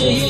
You.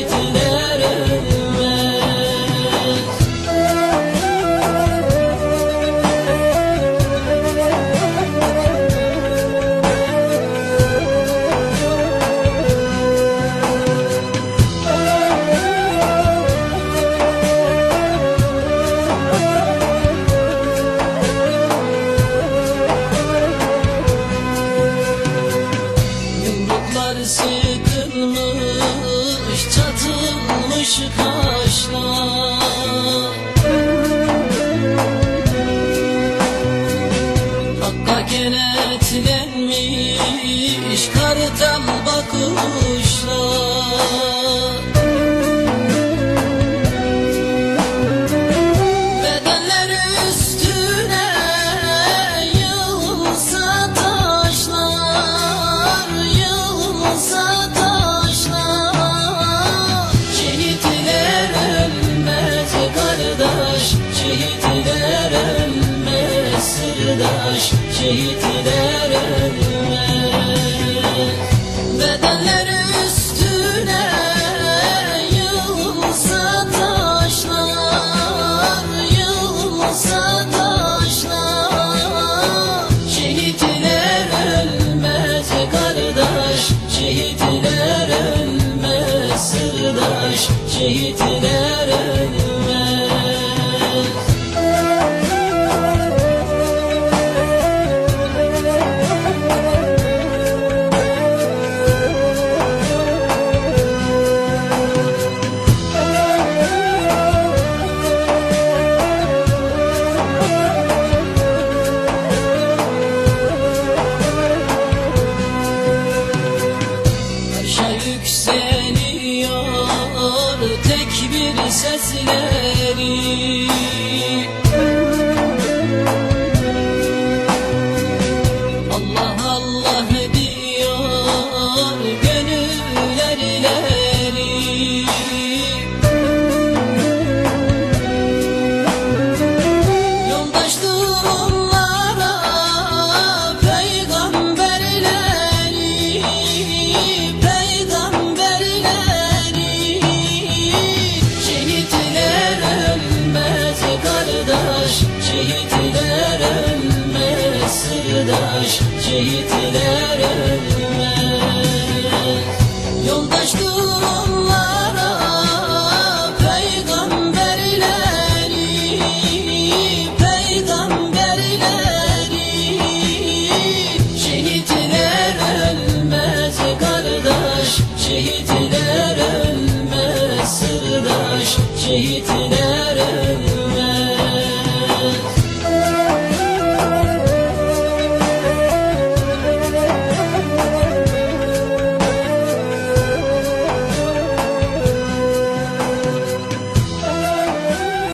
Sırdaş, şehitler ölmez. Tekbir sesleri şehitler